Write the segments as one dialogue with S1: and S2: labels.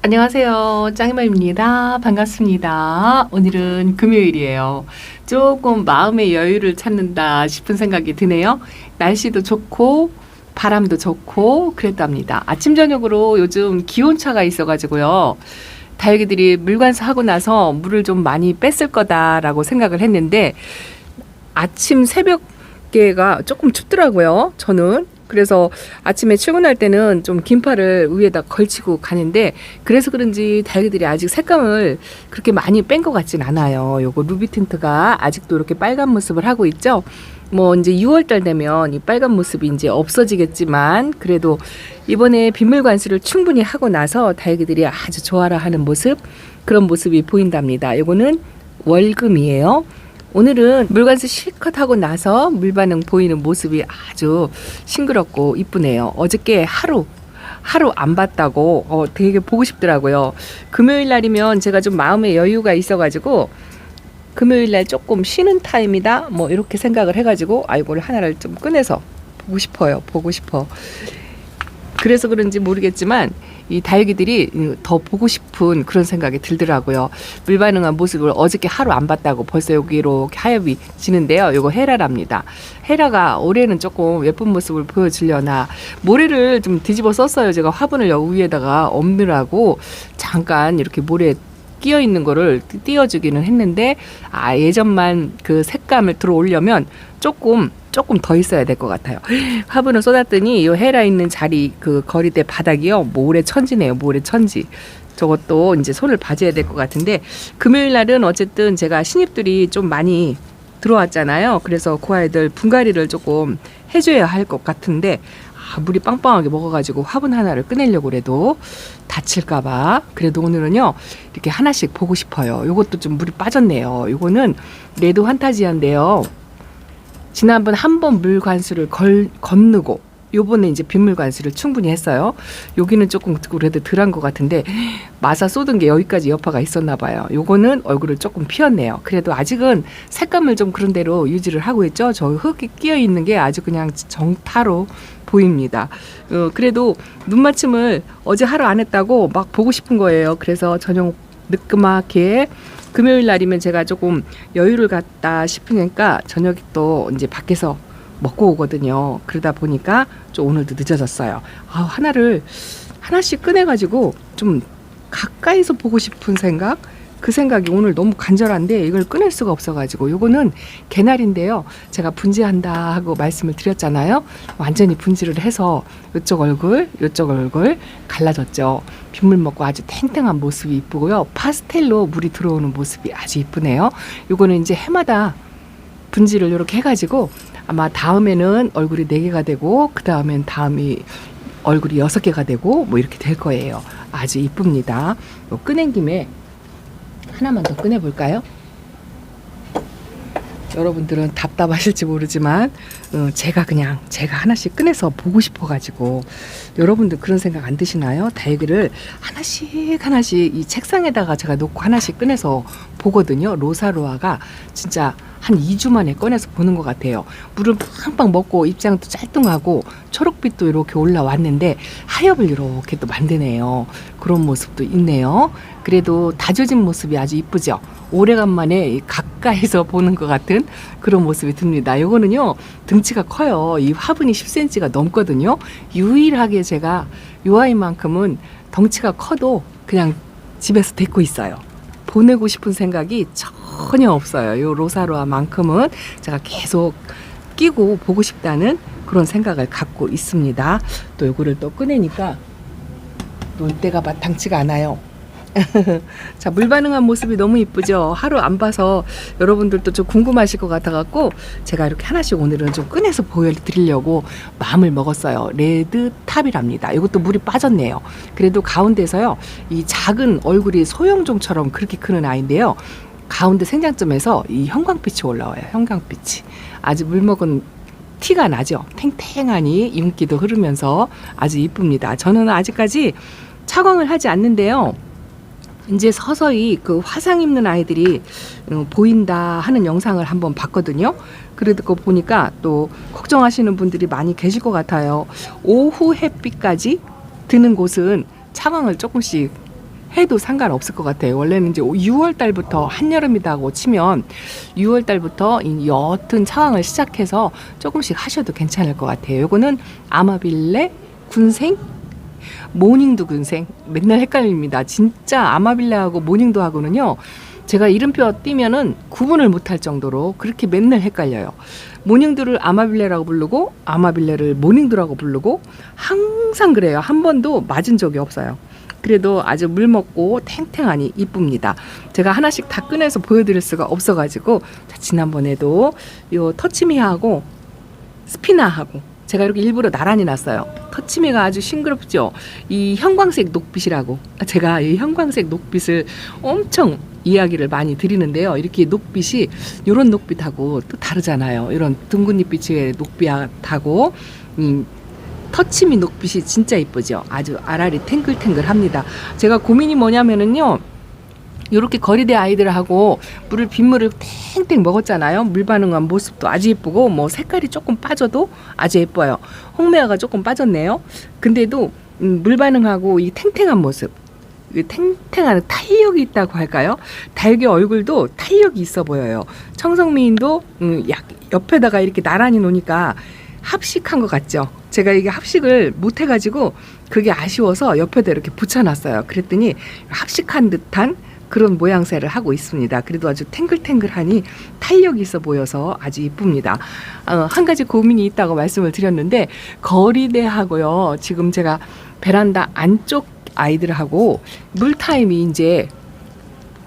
S1: 안녕하세요. 짱이마입니다. 반갑습니다. 오늘은 금요일이에요. 조금 마음의 여유를 찾는다 싶은 생각이 드네요. 날씨도 좋고, 바람도 좋고, 그랬답니다. 아침, 저녁으로 요즘 기온차가 있어가지고요. 다육이들이 물관사 하고 나서 물을 좀 많이 뺐을 거다라고 생각을 했는데, 아침 새벽에가 조금 춥더라고요. 저는. 그래서 아침에 출근할 때는 좀 긴팔을 위에다 걸치고 가는데 그래서 그런지 달기들이 아직 색감을 그렇게 많이 뺀 것 같진 않아요. 요거 루비 틴트가 아직도 이렇게 빨간 모습을 하고 있죠. 뭐 이제 6월달 되면 이 빨간 모습이 이제 없어지겠지만 그래도 이번에 빗물 관수를 충분히 하고 나서 달기들이 아주 좋아라 하는 모습 그런 모습이 보인답니다. 요거는 월금이에요. 오늘은 물관수 실컷 하고 나서 물반응 보이는 모습이 아주 싱그럽고 이쁘네요. 어저께 하루 하루 안 봤다고 어, 되게 보고 싶더라고요. 금요일 날이면 제가 좀 마음의 여유가 있어가지고 금요일 날 조금 쉬는 타임이다 뭐 이렇게 생각을 해가지고 아이고를 하나를 좀 꺼내서 보고 싶어요. 보고 싶어. 그래서 그런지 모르겠지만 이 다육이들이 더 보고 싶은 그런 생각이 들더라고요. 물반응한 모습을 어저께 하루 안 봤다고 벌써 여기로 하엽이 지는데요. 이거 헤라랍니다. 헤라가 올해는 조금 예쁜 모습을 보여주려나 모래를 좀 뒤집어 썼어요. 제가 화분을 여기 위에다가 엎느라고 잠깐 이렇게 모래 끼어 있는 거를 띄워주기는 했는데 아 예전만 그 색감을 들어오려면 조금 조금 더 있어야 될 것 같아요. 화분을 쏟았더니 이 헤라 있는 자리 그 거리대 바닥이요 모래 천지네요 모래 천지. 저것도 이제 손을 봐줘야 될 것 같은데 금요일 날은 어쨌든 제가 신입들이 좀 많이 들어왔잖아요. 그래서 그 아이들 분갈이를 조금 해줘야 할 것 같은데 아, 물이 빵빵하게 먹어가지고 화분 하나를 꺼내려고 그래도 다칠까봐 그래도 오늘은요 이렇게 하나씩 보고 싶어요. 요것도 좀 물이 빠졌네요. 요거는 레드 환타지아인데요. 지난번 한 번 물 관수를 걸, 건느고 요번에 이제 빗물 관수를 충분히 했어요. 여기는 조금 그래도 덜한 것 같은데 마사 쏟은 게 여기까지 여파가 있었나 봐요. 요거는 얼굴을 조금 피었네요. 그래도 아직은 색감을 좀 그런 대로 유지를 하고 있죠. 저 흙이 끼어 있는 게 아주 그냥 정타로 보입니다. 어, 그래도 눈 맞춤을 어제 하루 안 했다고 막 보고 싶은 거예요. 그래서 저녁 늦그맣게 금요일 날이면 제가 조금 여유를 갖다 싶으니까 저녁에 또 이제 밖에서 먹고 오거든요. 그러다 보니까 좀 오늘도 늦어졌어요. 아, 하나를 하나씩 꺼내가지고 좀 가까이서 보고 싶은 생각? 그 생각이 오늘 너무 간절한데 이걸 끊을 수가 없어가지고 요거는 개나리인데요. 제가 분지한다 하고 말씀을 드렸잖아요. 완전히 분지를 해서 이쪽 얼굴, 이쪽 얼굴 갈라졌죠. 빗물 먹고 아주 탱탱한 모습이 이쁘고요. 파스텔로 물이 들어오는 모습이 아주 이쁘네요. 요거는 이제 해마다 분지를 이렇게 해가지고 아마 다음에는 얼굴이 네 개가 되고 그 다음엔 다음이 얼굴이 여섯 개가 되고 뭐 이렇게 될 거예요. 아주 이쁩니다. 요 꺼낸 김에 하나만 더 꺼내 볼까요? 여러분들은 답답하실지 모르지만 어, 제가 그냥 제가 하나씩 꺼내서 보고 싶어가지고 여러분들 그런 생각 안 드시나요? 다육이를 하나씩 하나씩 이 책상에다가 제가 놓고 하나씩 꺼내서 보거든요. 로사로아가 진짜 한 2주 만에 꺼내서 보는 것 같아요. 물을 빵빵 먹고 입장도 짤뚱하고 초록빛도 이렇게 올라왔는데 하엽을 이렇게 또 만드네요. 그런 모습도 있네요. 그래도 다져진 모습이 아주 이쁘죠. 오래간만에 가까이서 보는 것 같은 그런 모습이 듭니다. 요거는요 등치가 커요. 이 화분이 10cm가 넘거든요. 유일하게 제가 요 아이만큼은 덩치가 커도 그냥 집에서 데리고 있어요. 보내고 싶은 생각이 전혀 없어요. 요 로사로아만큼은 제가 계속 끼고 보고 싶다는 그런 생각을 갖고 있습니다. 또 요거를 또 꺼내니까 논대가 마땅치가 않아요. 자, 물 반응한 모습이 너무 이쁘죠? 하루 안 봐서 여러분들도 좀 궁금하실 것 같아갖고 제가 이렇게 하나씩 오늘은 좀 꺼내서 보여드리려고 마음을 먹었어요. 레드 탑이랍니다. 이것도 물이 빠졌네요. 그래도 가운데서요, 이 작은 얼굴이 소형종처럼 그렇게 크는 아이인데요. 가운데 생장점에서 이 형광빛이 올라와요. 형광빛이. 아주 물 먹은 티가 나죠. 탱탱하니 윤기도 흐르면서 아주 이쁩니다. 저는 아직까지 차광을 하지 않는데요. 이제 서서히 그 화상 입는 아이들이 어, 보인다 하는 영상을 한번 봤거든요. 그러고 보니까 또 걱정하시는 분들이 많이 계실 것 같아요. 오후 햇빛까지 드는 곳은 차광을 조금씩 해도 상관없을 것 같아요. 원래는 이제 6월 달부터 한여름이다고 치면 6월 달부터 이 옅은 차왕을 시작해서 조금씩 하셔도 괜찮을 것 같아요. 요거는 아마빌레 군생 모닝도 군생 맨날 헷갈립니다. 진짜 아마빌레하고 모닝도 하고는요. 제가 이름표 띄면은 구분을 못할 정도로 그렇게 맨날 헷갈려요. 모닝도를 아마빌레라고 부르고 아마빌레를 모닝도라고 부르고 항상 그래요. 한 번도 맞은 적이 없어요. 그래도 아주 물 먹고 탱탱하니 이쁩니다. 제가 하나씩 다 꺼내서 보여드릴 수가 없어가지고 자, 지난번에도 요 터치미하고 스피나하고 제가 이렇게 일부러 나란히 놨어요. 터치미가 아주 싱그럽죠. 이 형광색 녹빛이라고 제가 이 형광색 녹빛을 엄청 이야기를 많이 드리는데요. 이렇게 녹빛이 이런 녹빛하고 또 다르잖아요. 이런 둥근 잎빛의 녹빛하고 이 터치미 녹빛이 진짜 이쁘죠. 아주 알알이 탱글탱글합니다. 제가 고민이 뭐냐면은요. 이렇게 거리대 아이들하고 물을 빗물을 탱탱 먹었잖아요. 물 반응한 모습도 아주 예쁘고 뭐 색깔이 조금 빠져도 아주 예뻐요. 홍매화가 조금 빠졌네요. 근데도 음, 물 반응하고 이 탱탱한 모습, 이 탱탱한 탄력이 있다고 할까요? 달개 얼굴도 탄력이 있어 보여요. 청성미인도 음, 약 옆에다가 이렇게 나란히 놓으니까 합식한 것 같죠. 제가 이게 합식을 못 해가지고 그게 아쉬워서 옆에다 이렇게 붙여놨어요. 그랬더니 합식한 듯한 그런 모양새를 하고 있습니다. 그래도 아주 탱글탱글하니 탄력이 있어 보여서 아주 이쁩니다. 어, 한 가지 고민이 있다고 말씀을 드렸는데 거리대하고요. 지금 제가 베란다 안쪽 아이들하고 물타임이 이제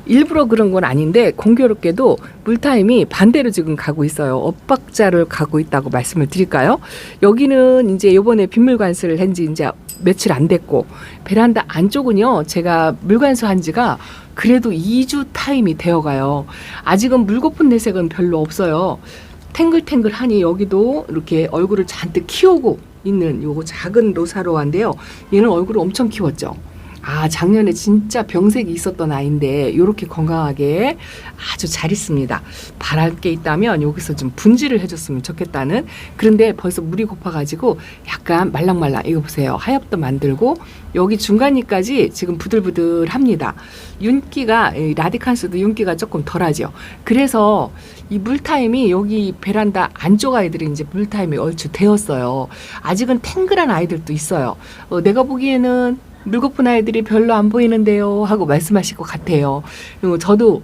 S1: 일부러 그런 건 아닌데 공교롭게도 물타임이 반대로 지금 가고 있어요. 엇박자를 가고 있다고 말씀을 드릴까요? 여기는 이제 요번에 빗물 관수를 한지 이제 며칠 안 됐고 베란다 안쪽은요. 제가 물 관수 한 지가 그래도 2주 타임이 되어 가요. 아직은 물거품 내색은 별로 없어요. 탱글탱글하니 여기도 이렇게 얼굴을 잔뜩 키우고 있는 요거 작은 로사로아인데요. 얘는 얼굴을 엄청 키웠죠. 아, 작년에 진짜 병색이 있었던 아이인데 요렇게 건강하게 아주 잘 있습니다. 바랄 게 있다면 여기서 좀 분질을 해줬으면 좋겠다는 그런데 벌써 물이 고파가지고 약간 말랑말랑 이거 보세요. 하엽도 만들고 여기 중간이까지 지금 부들부들합니다. 윤기가 이 라디칸스도 윤기가 조금 덜하죠. 그래서 이 물타임이 여기 베란다 안쪽 아이들이 이제 물타임이 얼추 되었어요. 아직은 탱글한 아이들도 있어요. 어, 내가 보기에는 물고픈 아이들이 별로 안 보이는데요 하고 말씀하실 것 같아요. 그리고 저도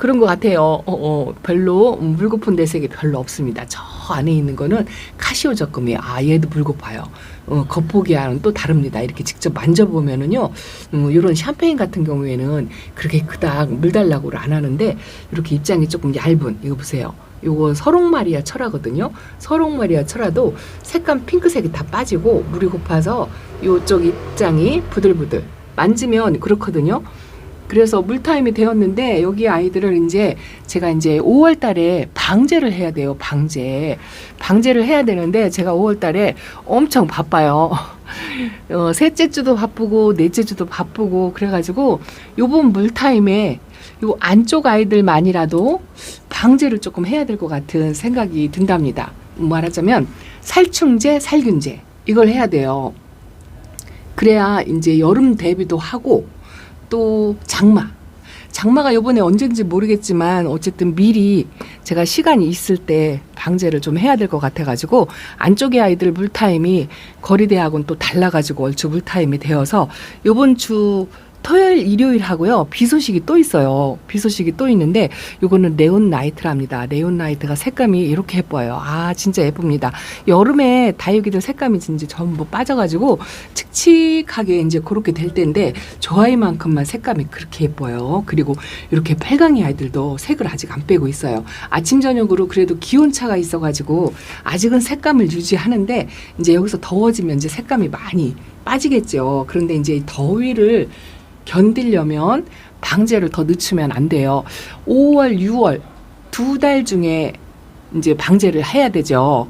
S1: 그런 것 같아요. 어, 어, 별로 물고픈 내색이 별로 없습니다. 저 안에 있는 거는 카시오 적금이에요. 아, 얘도 물고파요. 어, 겉보기와는 또 다릅니다. 이렇게 직접 만져보면은요, 음, 이런 샴페인 같은 경우에는 그렇게 그닥 물 달라고를 안 하는데, 이렇게 입장이 조금 얇은, 이거 보세요. 요거 서롱마리아 철화거든요. 서롱마리아 철화도 색감 핑크색이 다 빠지고 물이 고파서 요쪽 입장이 부들부들 만지면 그렇거든요. 그래서 물타임이 되었는데 여기 아이들을 이제 제가 이제 5월 달에 방제를 해야 돼요. 방제. 방제를 해야 되는데 제가 5월 달에 엄청 바빠요. 어, 셋째 주도 바쁘고 넷째 주도 바쁘고 그래 가지고 요번 물타임에 요 안쪽 아이들만이라도 방제를 조금 해야 될 것 같은 생각이 든답니다. 말하자면 살충제, 살균제 이걸 해야 돼요. 그래야 이제 여름 대비도 하고 또 장마. 장마가 요번에 언젠지 모르겠지만 어쨌든 미리 제가 시간이 있을 때 방제를 좀 해야 될 것 같아가지고 안쪽에 아이들 물타임이 거리대하고는 또 달라가지고 얼추 물타임이 되어서 요번 주 토요일, 일요일 하고요. 비 소식이 또 있어요. 비 소식이 또 있는데 요거는 네온 나이트랍니다. 네온 나이트가 색감이 이렇게 예뻐요. 아, 진짜 예쁩니다. 여름에 다육이들 색감이 이제 전부 빠져가지고 칙칙하게 이제 그렇게 될 텐데 저 아이만큼만 색감이 그렇게 예뻐요. 그리고 이렇게 빨강이 아이들도 색을 아직 안 빼고 있어요. 아침 저녁으로 그래도 기온차가 있어가지고 아직은 색감을 유지하는데 이제 여기서 더워지면 이제 색감이 많이 빠지겠죠. 그런데 이제 이 더위를 견디려면 방제를 더 늦추면 안 돼요. 5월, 6월 두 달 중에 이제 방제를 해야 되죠.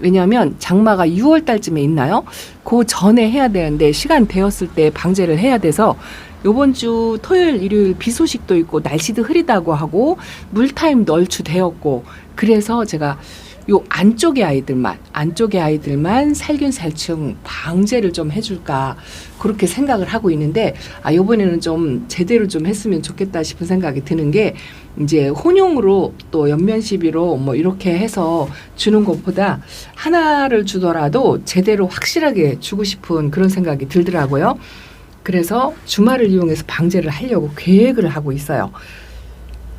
S1: 왜냐하면 장마가 6월 달쯤에 있나요? 그 전에 해야 되는데 시간 되었을 때 방제를 해야 돼서 요번 주 토요일, 일요일 비 소식도 있고 날씨도 흐리다고 하고 물타임도 얼추 되었고 그래서 제가 요 안쪽의 아이들만 안쪽의 아이들만 살균 살충 방제를 좀 해줄까 그렇게 생각을 하고 있는데 아 이번에는 좀 제대로 좀 했으면 좋겠다 싶은 생각이 드는 게 이제 혼용으로 또 연면 시비로 뭐 이렇게 해서 주는 것보다 하나를 주더라도 제대로 확실하게 주고 싶은 그런 생각이 들더라고요. 그래서 주말을 이용해서 방제를 하려고 계획을 하고 있어요.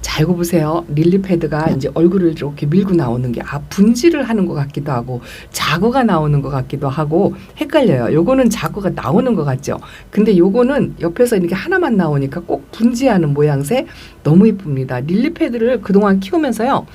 S1: 자, 이거 보세요. 릴리패드가 이제 얼굴을 이렇게 밀고 나오는 게, 아, 분질을 하는 것 같기도 하고, 자고가 나오는 것 같기도 하고, 헷갈려요. 요거는 자고가 나오는 것 같죠? 근데 요거는 옆에서 이렇게 하나만 나오니까 꼭 분지하는 모양새 너무 이쁩니다. 릴리패드를 그동안 키우면서요.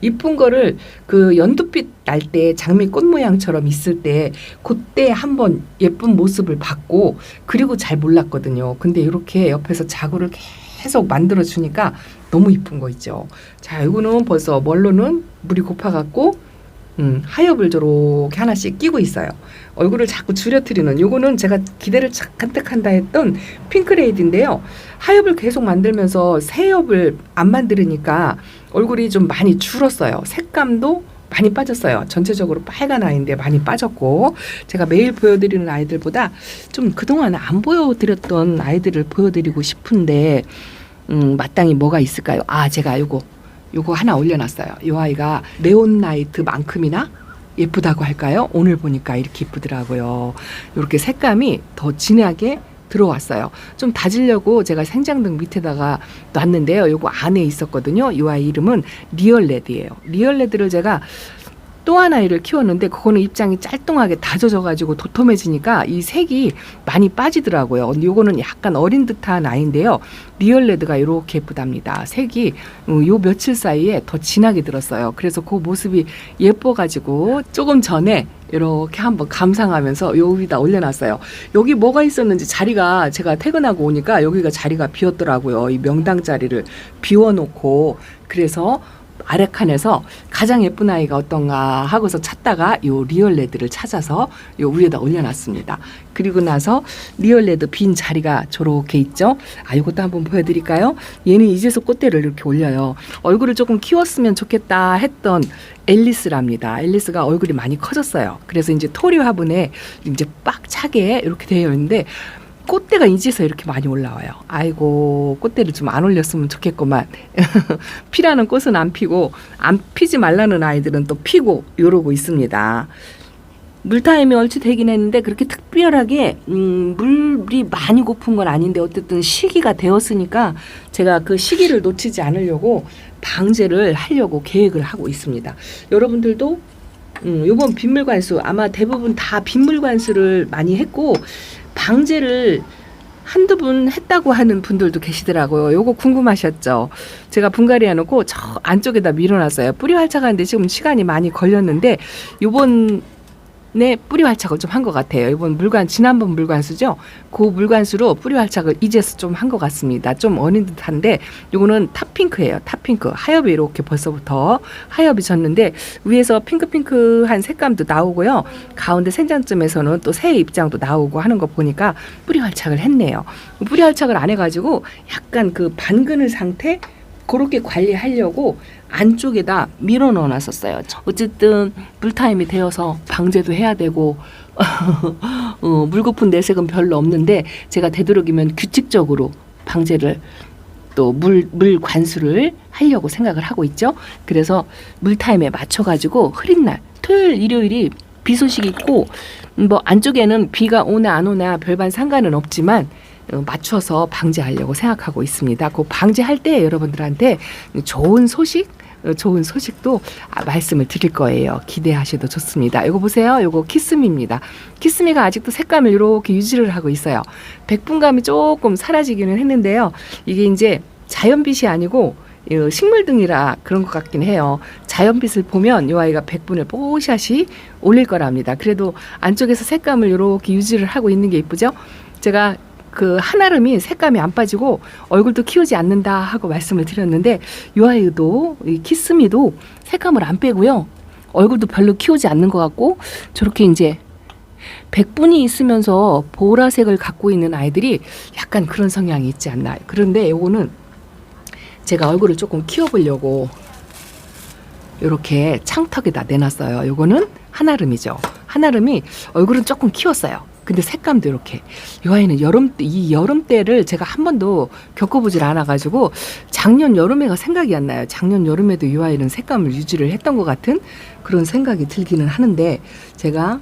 S1: 이쁜 거를 그 연두빛 날 때 장미 꽃 모양처럼 있을 때 그때 한번 예쁜 모습을 봤고 그리고 잘 몰랐거든요. 근데 이렇게 옆에서 자구를 계속 만들어 주니까 너무 이쁜 거 있죠. 자, 이거는 벌써 멀로는 물이 고파갖고 음, 하엽을 저렇게 하나씩 끼고 있어요. 얼굴을 자꾸 줄여뜨리는 요거는 제가 기대를 잔뜩 한다 했던 핑크레이드인데요. 하엽을 계속 만들면서 새엽을 안 만들으니까 얼굴이 좀 많이 줄었어요. 색감도 많이 빠졌어요. 전체적으로 빨간 아이인데 많이 빠졌고 제가 매일 보여드리는 아이들보다 좀 그동안 안 보여드렸던 아이들을 보여드리고 싶은데 음, 마땅히 뭐가 있을까요? 아 제가 요거 요거 하나 올려놨어요. 요 아이가 네온라이트만큼이나 예쁘다고 할까요? 오늘 보니까 이렇게 예쁘더라고요. 이렇게 색감이 더 진하게 들어왔어요. 좀 다지려고 제가 생장등 밑에다가 놨는데요. 요거 안에 있었거든요. 이 아이 이름은 리얼레드예요. 리얼레드를 제가 또한 아이를 키웠는데 그거는 입장이 짤뚱하게 다져져 가지고 도톰해지니까 이 색이 많이 빠지더라고요. 요거는 약간 어린 듯한 아이인데요. 리얼 레드가 이렇게 예쁘답니다. 색이 음, 요 며칠 사이에 더 진하게 들었어요. 그래서 그 모습이 예뻐 가지고 조금 전에 이렇게 한번 감상하면서 요 위다 올려놨어요. 여기 뭐가 있었는지 자리가 제가 퇴근하고 오니까 여기가 자리가 비었더라고요. 이 명당 자리를 비워놓고 그래서 아래 칸에서 가장 예쁜 아이가 어떤가 하고서 찾다가 요 리얼레드를 찾아서 요 위에다 올려놨습니다. 그리고 나서 리얼레드 빈 자리가 저렇게 있죠. 아 이것도 한번 보여드릴까요? 얘는 이제서 꽃대를 이렇게 올려요. 얼굴을 조금 키웠으면 좋겠다 했던 앨리스랍니다. 앨리스가 얼굴이 많이 커졌어요. 그래서 이제 토리 화분에 이제 빡 차게 이렇게 되어 있는데 꽃대가 이제서 이렇게 많이 올라와요. 아이고 꽃대를 좀 안 올렸으면 좋겠구만. 피라는 꽃은 안 피고 안 피지 말라는 아이들은 또 피고 이러고 있습니다. 물타임이 얼추 되긴 했는데 그렇게 특별하게 음, 물이 많이 고픈 건 아닌데 어쨌든 시기가 되었으니까 제가 그 시기를 놓치지 않으려고 방제를 하려고 계획을 하고 있습니다. 여러분들도 음, 요번 빗물 관수 아마 대부분 다 빗물 관수를 많이 했고 방제를 한두 분 했다고 하는 분들도 계시더라고요. 요거 궁금하셨죠? 제가 분갈이 해 놓고 저 안쪽에다 밀어놨어요. 뿌리 활착하는데 지금 시간이 많이 걸렸는데 요번 네 뿌리 활착을 좀 한 것 같아요. 이번 물관 지난번 물관수죠. 그 물관수로 뿌리 활착을 이제서 좀 한 것 같습니다. 좀 어린 듯한데 요거는 탑핑크예요. 탑핑크 하엽이 이렇게 벌써부터 하엽이 졌는데 위에서 핑크핑크한 색감도 나오고요. 가운데 생장점에서는 또 새 입장도 나오고 하는 거 보니까 뿌리 활착을 했네요. 뿌리 활착을 안 해가지고 약간 그 반그늘 상태 그렇게 관리하려고 안쪽에다 밀어 넣어 놨었어요. 어쨌든 물타임이 되어서 방제도 해야 되고 어, 물고픈 내색은 별로 없는데 제가 되도록이면 규칙적으로 방제를 또 물 물 관수를 하려고 생각을 하고 있죠. 그래서 물 타임에 맞춰 가지고 흐린 날 토요일 일요일이 비 소식 있고 음, 뭐 안쪽에는 비가 오나 안 오나 별반 상관은 없지만 어, 맞춰서 방지하려고 생각하고 있습니다. 그 방지할 때 여러분들한테 좋은 소식 어, 좋은 소식도 아, 말씀을 드릴 거예요. 기대하셔도 좋습니다. 이거 보세요. 이거 키스미입니다. 키스미가 아직도 색감을 이렇게 유지를 하고 있어요. 백분감이 조금 사라지기는 했는데요. 이게 이제 자연빛이 아니고 이 식물 등이라 그런 것 같긴 해요. 자연빛을 보면 이 아이가 백분을 뽀샤시 올릴 거랍니다. 그래도 안쪽에서 색감을 이렇게 유지를 하고 있는 게 이쁘죠? 제가 그 한아름이 색감이 안 빠지고 얼굴도 키우지 않는다 하고 말씀을 드렸는데 이 아이도 이 키스미도 색감을 안 빼고요. 얼굴도 별로 키우지 않는 것 같고 저렇게 이제 백분이 있으면서 보라색을 갖고 있는 아이들이 약간 그런 성향이 있지 않나. 그런데 요거는 제가 얼굴을 조금 키워보려고 이렇게 창턱에다 내놨어요. 요거는 한아름이죠. 한아름이 얼굴은 조금 키웠어요. 근데 색감도 이렇게 이 아이는 여름 이 여름 때를 제가 한 번도 겪어보질 않아가지고 작년 여름에가 생각이 안 나요. 작년 여름에도 이 아이는 색감을 유지를 했던 것 같은 그런 생각이 들기는 하는데 제가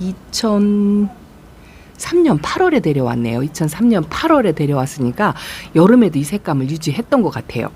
S1: 2003년 8월에 데려왔네요. 2003년 8월에 데려왔으니까 여름에도 이 색감을 유지했던 것 같아요.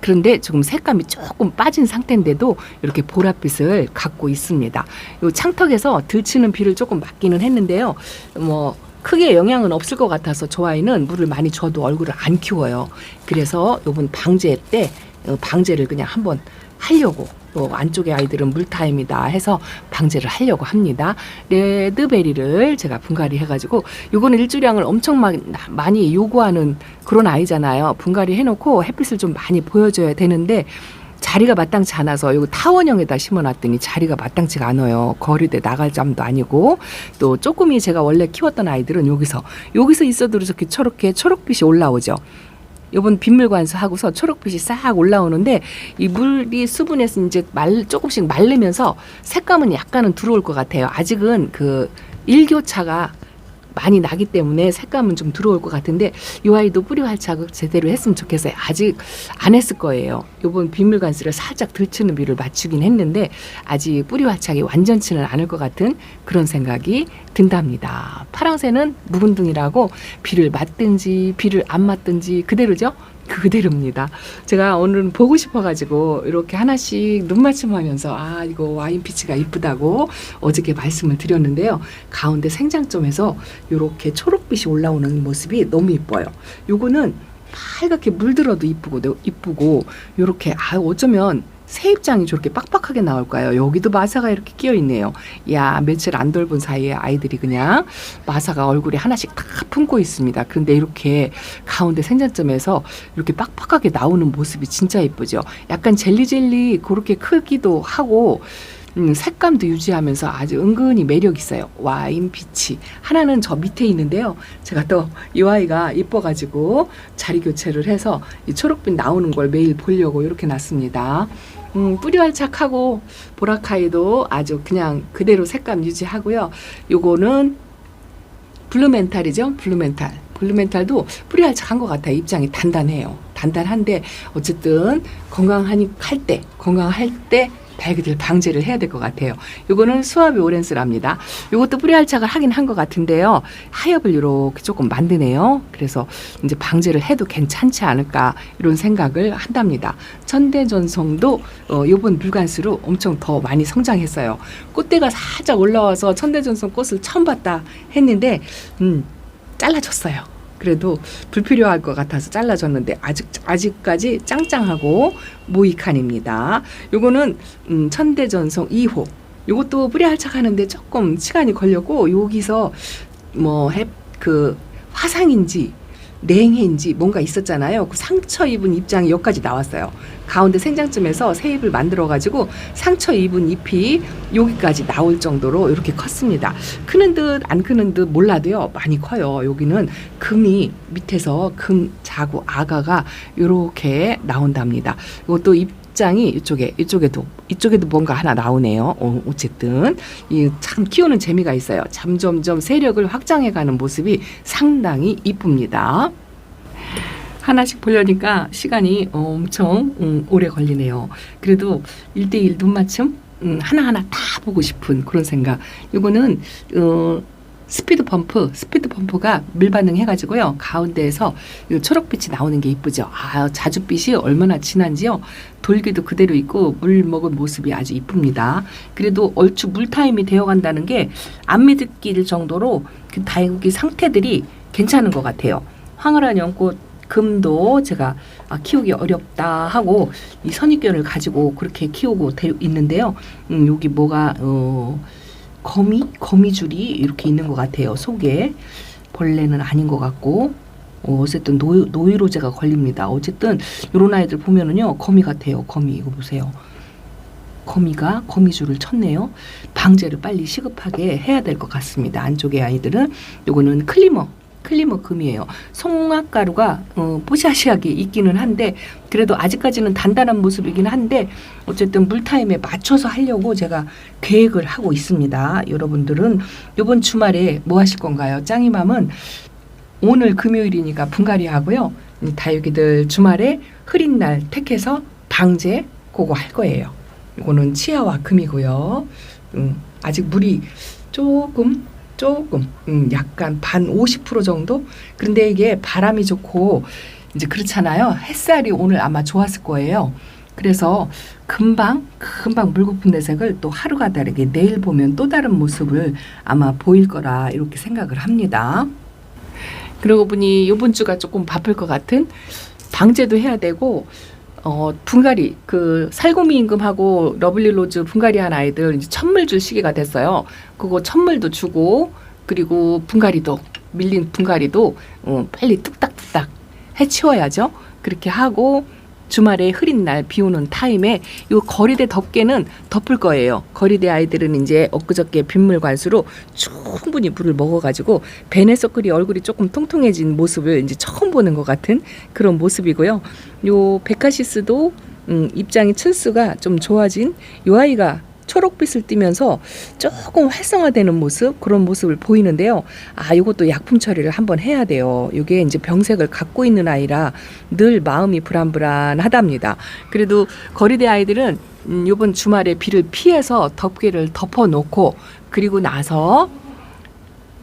S1: 그런데 지금 색감이 조금 빠진 상태인데도 이렇게 보랏빛을 갖고 있습니다. 요 창턱에서 들치는 비를 조금 맞기는 했는데요. 뭐 크게 영향은 없을 것 같아서 저 아이는 물을 많이 줘도 얼굴을 안 키워요. 그래서 요번 방제 때 어, 방제를 그냥 한번 하려고 또 안쪽에 아이들은 물타임이다 해서 방제를 하려고 합니다. 레드베리를 제가 분갈이 해가지고 요거는 일주량을 엄청 마- 많이 요구하는 그런 아이잖아요. 분갈이 해놓고 햇빛을 좀 많이 보여줘야 되는데 자리가 마땅치 않아서 요거 타원형에다 심어놨더니 자리가 마땅치가 않아요. 거리대 나갈 점도 아니고 또 조금이 제가 원래 키웠던 아이들은 여기서 여기서 있어도 초록게 초록빛이 올라오죠. 요번 빗물 관수 하고서 초록빛이 싹 올라오는데 이 물이 수분에서 이제 말 조금씩 마르면서 색감은 약간은 들어올 것 같아요. 아직은 그 일교차가 많이 나기 때문에 색감은 좀 들어올 것 같은데 이 아이도 뿌리 활착을 제대로 했으면 좋겠어요. 아직 안 했을 거예요. 요번 빗물관수를 살짝 들치는 비를 맞추긴 했는데 아직 뿌리 활착이 완전치는 않을 것 같은 그런 생각이 든답니다. 파랑새는 묵은둥이라고 비를 맞든지 비를 안 맞든지 그대로죠. 그대로입니다. 제가 오늘은 보고 싶어가지고 이렇게 하나씩 눈맞춤하면서 아 이거 와인 피치가 이쁘다고 어저께 말씀을 드렸는데요. 가운데 생장점에서 이렇게 초록빛이 올라오는 모습이 너무 이뻐요. 요거는 빨갛게 물들어도 이쁘고 이쁘고 이렇게 아 어쩌면 새 입장이 저렇게 빡빡하게 나올까요? 여기도 마사가 이렇게 끼어 있네요. 야 며칠 안 돌본 사이에 아이들이 그냥 마사가 얼굴에 하나씩 다 품고 있습니다. 그런데 이렇게 가운데 생장점에서 이렇게 빡빡하게 나오는 모습이 진짜 예쁘죠. 약간 젤리젤리 그렇게 크기도 하고 음, 색감도 유지하면서 아주 은근히 매력 있어요. 와인 빛이 하나는 저 밑에 있는데요. 제가 또 이 아이가 이뻐가지고 자리 교체를 해서 이 초록빛 나오는 걸 매일 보려고 이렇게 놨습니다. 음, 뿌리 활착하고 보라카이도 아주 그냥 그대로 색감 유지하고요. 요거는 블루멘탈이죠. 블루멘탈. 블루멘탈도 뿌리 활착한 것 같아요. 입장이 단단해요. 단단한데 어쨌든 건강하니 할 때, 건강할 때 발기들 방제를 해야 될 것 같아요. 요거는 수아비 오렌스랍니다. 요것도 뿌리 활착을 하긴 한 것 같은데요. 하엽을 이렇게 조금 만드네요. 그래서 이제 방제를 해도 괜찮지 않을까 이런 생각을 한답니다. 천대전송도 어, 요번 물간수로 엄청 더 많이 성장했어요. 꽃대가 살짝 올라와서 천대전송 꽃을 처음 봤다 했는데 음, 잘라줬어요. 그래도 불필요할 것 같아서 잘라줬는데 아직 아직까지 짱짱하고 모이칸입니다. 요거는 음, 천대전송 2호. 요것도 뿌리 활착하는데 조금 시간이 걸렸고 여기서 뭐그 화상인지 냉해인지 뭔가 있었잖아요. 그 상처 입은 입장이 여기까지 나왔어요. 가운데 생장점에서 새 잎을 만들어 가지고 상처 입은 잎이 여기까지 나올 정도로 이렇게 컸습니다. 크는 듯 안 크는 듯 몰라도요. 많이 커요. 여기는 금이 밑에서 금 자구 아가가 이렇게 나온답니다. 이것도 입장이 이쪽에 이쪽에도 이쪽에도 뭔가 하나 나오네요. 어, 어쨌든 이 참 키우는 재미가 있어요. 점점점 세력을 확장해가는 모습이 상당히 이쁩니다. 하나씩 보려니까 시간이 엄청 음, 오래 걸리네요. 그래도 일대일 눈맞춤 음, 하나하나 다 보고 싶은 그런 생각. 이거는 어, 스피드 펌프, 스피드 펌프가 밀반응 해가지고요. 가운데에서 이 초록빛이 나오는 게 이쁘죠. 아, 자줏빛이 얼마나 진한지요. 돌기도 그대로 있고 물 먹은 모습이 아주 이쁩니다. 그래도 얼추 물타임이 되어간다는 게 안 믿길 정도로 그 다육이 상태들이 괜찮은 것 같아요. 황홀한 연꽃 금도 제가 아, 키우기 어렵다 하고 이 선입견을 가지고 그렇게 키우고 되- 있는데요. 음, 여기 뭐가 어, 거미 거미줄이 이렇게 있는 것 같아요. 속에 벌레는 아닌 것 같고 어, 어쨌든 노, 노이로제가 걸립니다. 어쨌든 이런 아이들 보면은요 거미 같아요. 거미 이거 보세요. 거미가 거미줄을 쳤네요. 방제를 빨리 시급하게 해야 될 것 같습니다. 안쪽에 아이들은 요거는 클리머 클리머 금이에요. 송화가루가 어, 뽀샤시하게 있기는 한데 그래도 아직까지는 단단한 모습이긴 한데 어쨌든 물타임에 맞춰서 하려고 제가 계획을 하고 있습니다. 여러분들은 이번 주말에 뭐 하실 건가요? 짱이맘은 오늘 금요일이니까 분갈이 하고요. 이 다육이들 주말에 흐린 날 택해서 방제 그거 할 거예요. 이거는 치아와 금이고요. 음, 아직 물이 조금 조금 음, 약간 반 50% 정도. 그런데 이게 바람이 좋고 이제 그렇잖아요. 햇살이 오늘 아마 좋았을 거예요. 그래서 금방 금방 물고픈 내색을 또 하루가 다르게 내일 보면 또 다른 모습을 아마 보일 거라 이렇게 생각을 합니다. 그러고 보니 이번 주가 조금 바쁠 것 같은 방제도 해야 되고 어 분갈이 그 살구미 임금하고 러블리 로즈 분갈이 한 아이들 이제 천물 줄 시기가 됐어요. 그거 천물도 주고 그리고 분갈이도 밀린 분갈이도 어 빨리 뚝딱뚝딱 해치워야죠. 그렇게 하고 주말에 흐린 날 비 오는 타임에 요 거리대 덮개는 덮을 거예요. 거리대 아이들은 이제 엊그저께 빗물 관수로 충분히 물을 먹어가지고 베네서클이 얼굴이 조금 통통해진 모습을 이제 처음 보는 것 같은 그런 모습이고요. 요 베카시스도 음, 입장이 층수가 좀 좋아진 요 아이가 초록빛을 띠면서 조금 활성화되는 모습 그런 모습을 보이는데요. 아, 요것도 약품 처리를 한번 해야 돼요. 요게 이제 병색을 갖고 있는 아이라 늘 마음이 불안불안하답니다. 그래도 거리대 아이들은 음, 요번 주말에 비를 피해서 덮개를 덮어 놓고 그리고 나서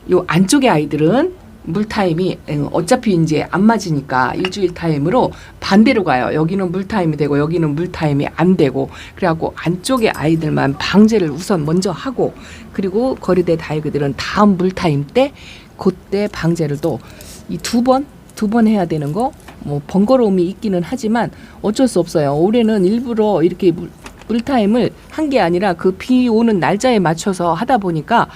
S1: 요 안쪽의 아이들은 물 타임이 음, 어차피 이제 안 맞으니까 일주일 타임으로 반대로 가요. 여기는 물 타임이 되고 여기는 물 타임이 안 되고 그래갖고 안쪽의 아이들만 방제를 우선 먼저 하고 그리고 거리대 다육이들은 다음 물 타임 때 그때 방제를 또 이 두 번 두 번 해야 되는 거 뭐 번거로움이 있기는 하지만 어쩔 수 없어요. 올해는 일부러 이렇게 물, 물 타임을 한 게 아니라 그 비 오는 날짜에 맞춰서 하다 보니까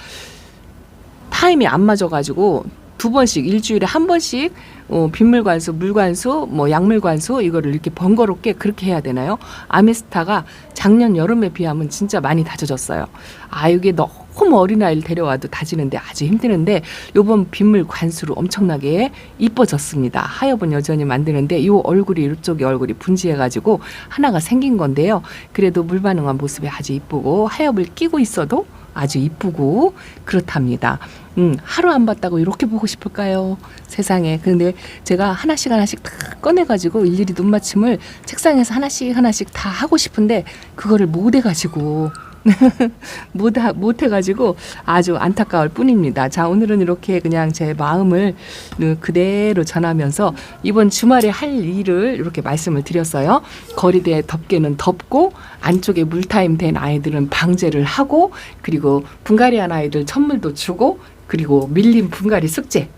S1: 타임이 안 맞아가지고 두 번씩 일주일에 한 번씩 어, 빗물 관수, 물 관수, 뭐 약물 관수 이거를 이렇게 번거롭게 그렇게 해야 되나요? 아미스타가 작년 여름에 비하면 진짜 많이 다져졌어요. 아 이게 너무 어린 아이를 데려와도 다지는데 아주 힘드는데 요번 빗물 관수로 엄청나게 이뻐졌습니다. 하여분 여전히 만드는데 요 얼굴이 이쪽에 얼굴이 분지해가지고 하나가 생긴 건데요. 그래도 물 반응한 모습이 아주 이쁘고 하엽을 끼고 있어도 아주 이쁘고 그렇답니다. 음, 하루 안 봤다고 이렇게 보고 싶을까요? 세상에. 근데 제가 하나씩 하나씩 다 꺼내가지고 일일이 눈맞춤을 책상에서 하나씩 하나씩 다 하고 싶은데 그거를 못 해가지고 못, 하- 못 해가지고 아주 안타까울 뿐입니다. 자, 오늘은 이렇게 그냥 제 마음을 그- 그대로 전하면서 이번 주말에 할 일을 이렇게 말씀을 드렸어요. 거리대 덮개는 덮고 안쪽에 물타임 된 아이들은 방제를 하고 그리고 분갈이한 아이들 천물도 주고 그리고 밀린 분갈이 숙제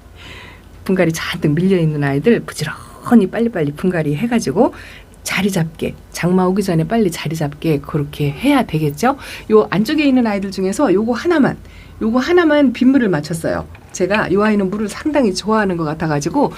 S1: 분갈이 잔뜩 밀려 있는 아이들 부지런히 빨리빨리 분갈이 해가지고 자리 잡게 장마 오기 전에 빨리 자리 잡게 그렇게 해야 되겠죠. 요 안쪽에 있는 아이들 중에서 요거 하나만 요거 하나만 빗물을 맞췄어요. 제가 요 아이는 물을 상당히 좋아하는 것 같아가지고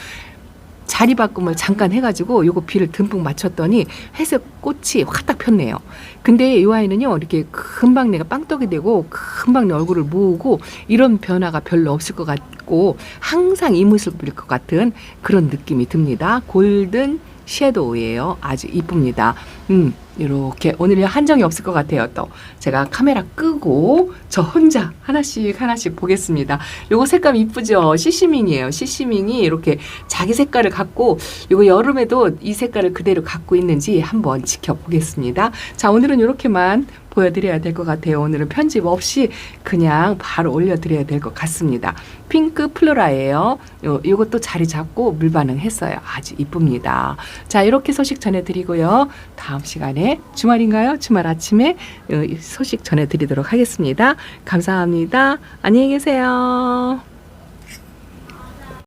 S1: 자리 바꿈을 잠깐 해가지고 요거 비를 듬뿍 맞췄더니 회색 꽃이 확딱 폈네요. 근데 이 아이는요 이렇게 금방 내가 빵떡이 되고 금방 내 얼굴을 모으고 이런 변화가 별로 없을 것 같고 항상 이 모습일 것 같은 그런 느낌이 듭니다. 골든 섀도우예요. 아주 이쁩니다. 음, 이렇게 오늘이 한정이 없을 것 같아요. 또 제가 카메라 끄고 저 혼자 하나씩 하나씩 보겠습니다. 요거 색감 이쁘죠? 시시밍이에요. 시시밍이 이렇게 자기 색깔을 갖고 요거 여름에도 이 색깔을 그대로 갖고 있는지 한번 지켜보겠습니다. 자, 오늘은 이렇게만 보여드려야 될 것 같아요. 오늘은 편집 없이 그냥 바로 올려드려야 될 것 같습니다. 핑크 플로라예요. 요, 요것도 자리 잡고 물 반응했어요. 아주 이쁩니다. 자, 이렇게 소식 전해드리고요. 다음 시간에 주말인가요? 주말 아침에 어, 이 소식 전해드리도록 하겠습니다. 감사합니다. 안녕히 계세요.